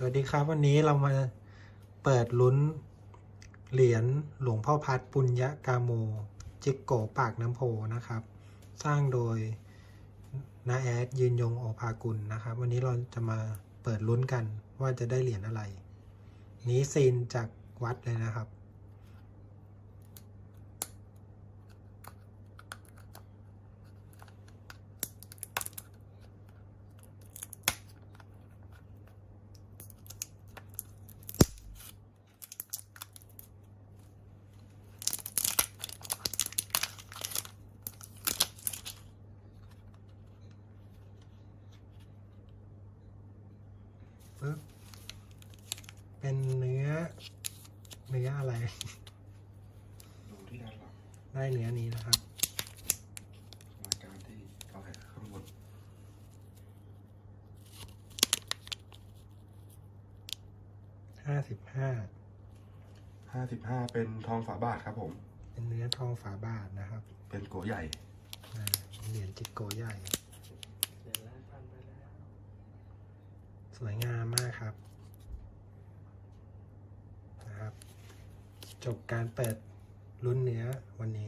สวัสดีครับวันนี้เรามาเปิดลุ้นเหรียญหลวงพ่อพัดปุญญกาโม จิกโกปากน้ำโพนะครับ สร้างโดยนาแอดยืนยงโอภากุลนะครับ วันนี้เราจะมาเปิดลุ้นกันว่าจะได้เหรียญอะไร นี้ซีนจากวัดเลยนะครับ ปึ๊บเป็นเนื้อ เนื้ออะไร ดูที่ด้านหลังได้เนื้อนี้นะครับรายการที่เอาให้ข้างบนห้าสิบห้า ห้าสิบห้าเป็นทองฝาบาทครับผม เป็นเนื้อทองฝาบาทนะครับเป็นโกใหญ่อ่าเหรียญจิกโกใหญ่ สวยงามมากครับนะครับ จบการเปิดลุ้นเนื้อวันนี้